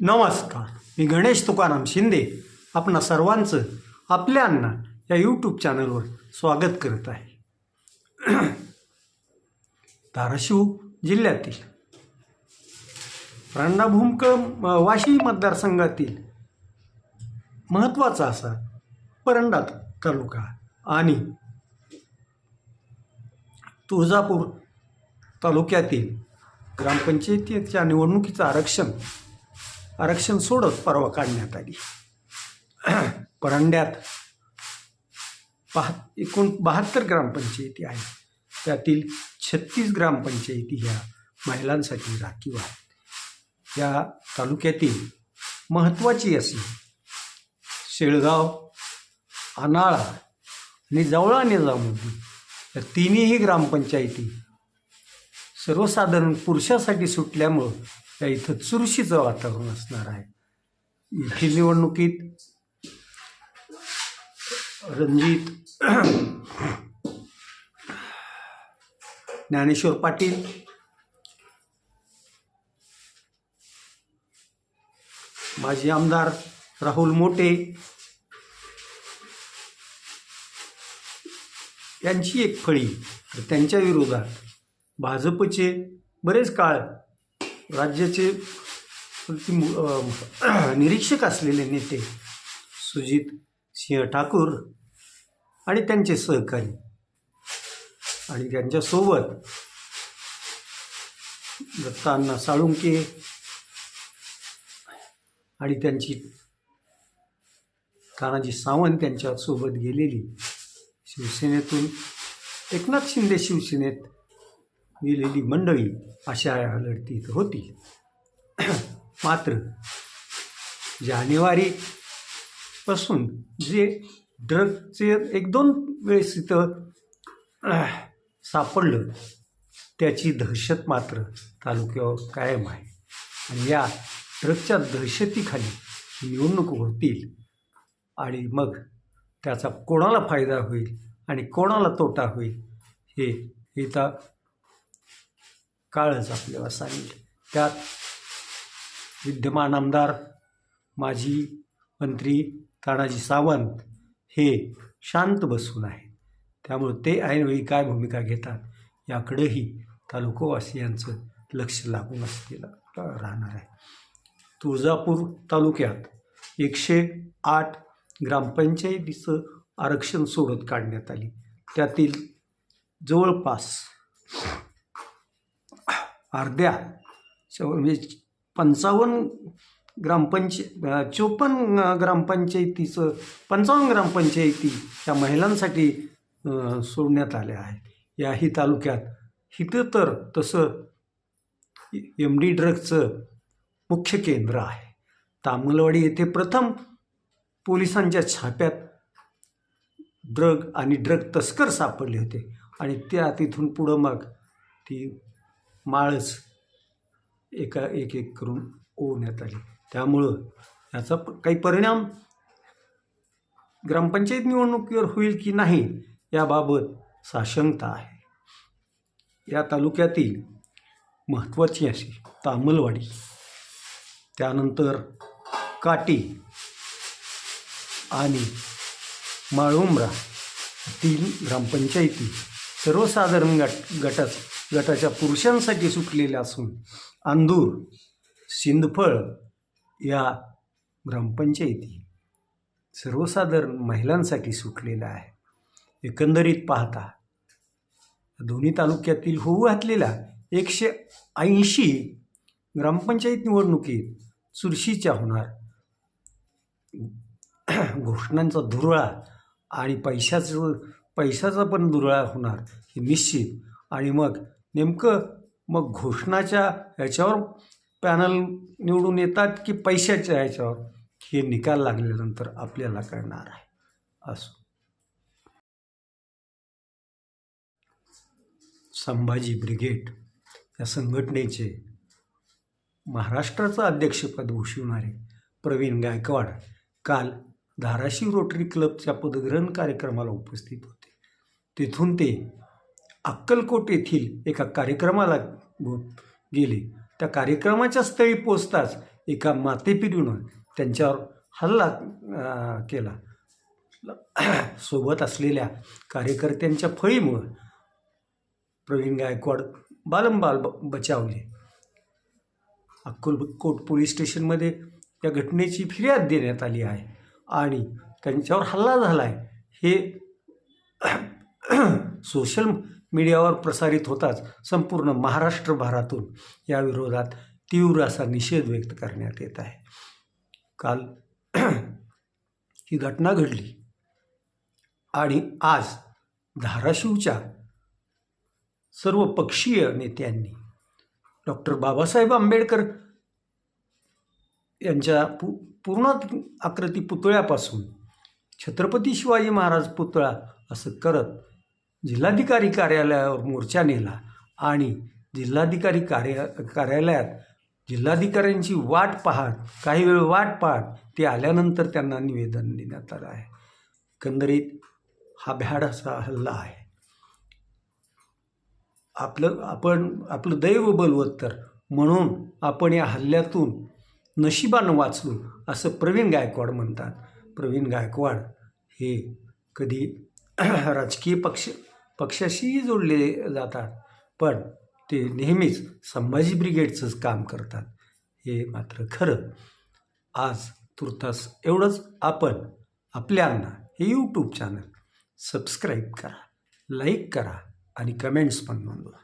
नमस्कार. मी गणेश तुकाराम शिंदे आपणा सर्वांचं आपल्या अण्णा या यूट्यूब चॅनलवर स्वागत करत आहे. धाराशिव जिल्ह्यातील रंडाभूमकळ वाशी मतदारसंघातील महत्त्वाचा असा परंडा तालुका आणि तुळजापूर तालुक्यातील ग्रामपंचायतीच्या निवडणुकीचं आरक्षण आरक्षण सोडत परवा काढण्यात आली. परंड्यात पाह एकूण बहात्तर ग्रामपंचायती आहेत. त्यातील छत्तीस ग्रामपंचायती ह्या महिलांसाठी राखीव आहेत. या तालुक्यातील महत्त्वाची अशी शेळगाव अनाळा आणि जवळा निजामुद्दीन या तिन्हीही ग्रामपंचायती सर्वसाधारण पुरुषासाठी सुटल्यामुळं त्या इथं चुरशीचं वातावरण असणार आहे. येथील निवडणुकीत रणजित ज्ञानेश्वर पाटील माजी आमदार राहुल मोटे यांची एक फळी. तर त्यांच्या विरोधात भाजपचे बरेच काळ राज्याचे निरीक्षक असलेले नेते सुजित सिंह ठाकूर आणि त्यांचे सहकारी आणि त्यांच्यासोबत दत्तांना साळुंके आणि त्यांची तानाजी सावंत त्यांच्यासोबत गेलेली शिवसेनेतून एकनाथ शिंदे शिवसेनेत गेलेली मंडळी अशा या लढतीत होती मात्र जानेवारीपासून जे ड्रगचे एक दोन वेळेस इथं सापडलं त्याची दहशत मात्र तालुक्यावर कायम आहे. आणि या ड्रगच्या दहशतीखाली निवडणूक होतील आणि मग त्याचा कोणाला फायदा होईल आणि कोणाला तोटा होईल हे इथं काळच आपल्याला सांगेल. त्यात विद्यमान आमदार माजी मंत्री तानाजी सावंत हे शांत बसून आहेत. त्यामुळे ते ऐनवेळी काय भूमिका घेतात याकडेही तालुकावासियांचं लक्ष लागून असलेलं राहणार आहे. तुळजापूर तालुक्यात एकशे आठ ग्रामपंचायतीचं आरक्षण सोडत काढण्यात आली. त्यातील जवळपास अर्ध्या. पंचावन्न ग्रामपंचाय चोपन्न ग्रामपंचायतीचं पंचावन्न ग्रामपंचायती या महिलांसाठी सोडण्यात आल्या आहेत. याही तालुक्यात इथं तर तसं एम डी ड्रगचं मुख्य केंद्र आहे. तामलवाडी येथे प्रथम पोलिसांच्या छाप्यात ड्रग आणि ड्रग तस्कर सापडले होते. आणि त्या तिथून पुढं मग ती माळच एका एक एक करून ओढण्यात आली. त्यामुळं याचा काही परिणाम ग्रामपंचायत निवडणुकीवर होईल की नाही याबाबत साशंकता आहे. या तालुक्यातील महत्त्वाची अशी तामलवाडी त्यानंतर काटी आणि माळुंब्रा तीन ग्रामपंचायती सर्वसाधारण गट गटाचं गटाच्या पुरुषांसाठी सुटलेल्या असून अंदूर सिंदफळ या ग्रामपंचायती सर्वसाधारण महिलांसाठी सुटलेल्या आहे. एकंदरीत पाहता दोन्ही तालुक्यातील होऊ घातलेल्या एकशे ऐंशी ग्रामपंचायत निवडणुकीत चुरशीच्या होणार घोषणांचा धुरळा आणि पैशाचं पैशाचा पण धुरळा होणार हे निश्चित आणि मग नेमकं मग घोषणाच्या ह्याच्यावर पॅनल निवडून येतात की पैशाच्या ह्याच्यावर? हे निकाल लागल्यानंतर आपल्याला कळणार आहे. असो. संभाजी ब्रिगेड या संघटनेचे महाराष्ट्राचं अध्यक्षपद भूषवणारे प्रवीण गायकवाड काल धाराशिव रोटरी क्लबच्या पदग्रहण कार्यक्रमाला उपस्थित होते. तेथून ते अक्कलकोट येथील एका कार्यक्रमाला गेले. त्या कार्यक्रमाच्या स्थळी पोचताच एका मातेपिढीनं त्यांच्यावर हल्ला केला. सोबत असलेल्या कार्यकर्त्यांच्या फळीमुळं प्रवीण गायकवाड बालंबाल ब बचावले. अक्कलकोट पोलीस स्टेशनमध्ये या घटनेची फिर्याद देण्यात आली आहे आणि त्यांच्यावर हल्ला झाला आहे हे सोशल मीडियावर प्रसारित होताच संपूर्ण महाराष्ट्रभरातून या विरोधात तीव्र असा निषेध व्यक्त करण्यात येत आहे. काल ही घटना घडली आणि आज धाराशिवच्या सर्व पक्षीय नेत्यांनी डॉक्टर बाबासाहेब आंबेडकर यांच्या पु पूर्ण आकृती पुतळ्यापासून छत्रपती शिवाजी महाराज पुतळा असं करत जिल्हाधिकारी कार्यालयावर मोर्चा नेला आणि जिल्हाधिकारी कार्य कार्यालयात जिल्हाधिकाऱ्यांची वाट पाहत काही वेळ वाट पाहत ते आल्यानंतर त्यांना निवेदन देण्यात आलं आहे. एकंदरीत हा भ्याड असा हल्ला आहे. आपलं आपण आपलं दैव बलवत्तर म्हणून आपण या हल्ल्यातून नशिबानं वाचलो असं प्रवीण गायकवाड म्हणतात. प्रवीण गायकवाड हे कधी राजकीय पक्ष पक्षाशीही जोडले जातात. पण ते नेहमीच संभाजी ब्रिगेडचंच काम करतात. हे मात्र खरं. आज तुर्तास एवढंच. आपण आपल्यांना हे यूट्यूब चॅनल सबस्क्राईब करा लाईक करा आणि कमेंट्स पण नोंदवा.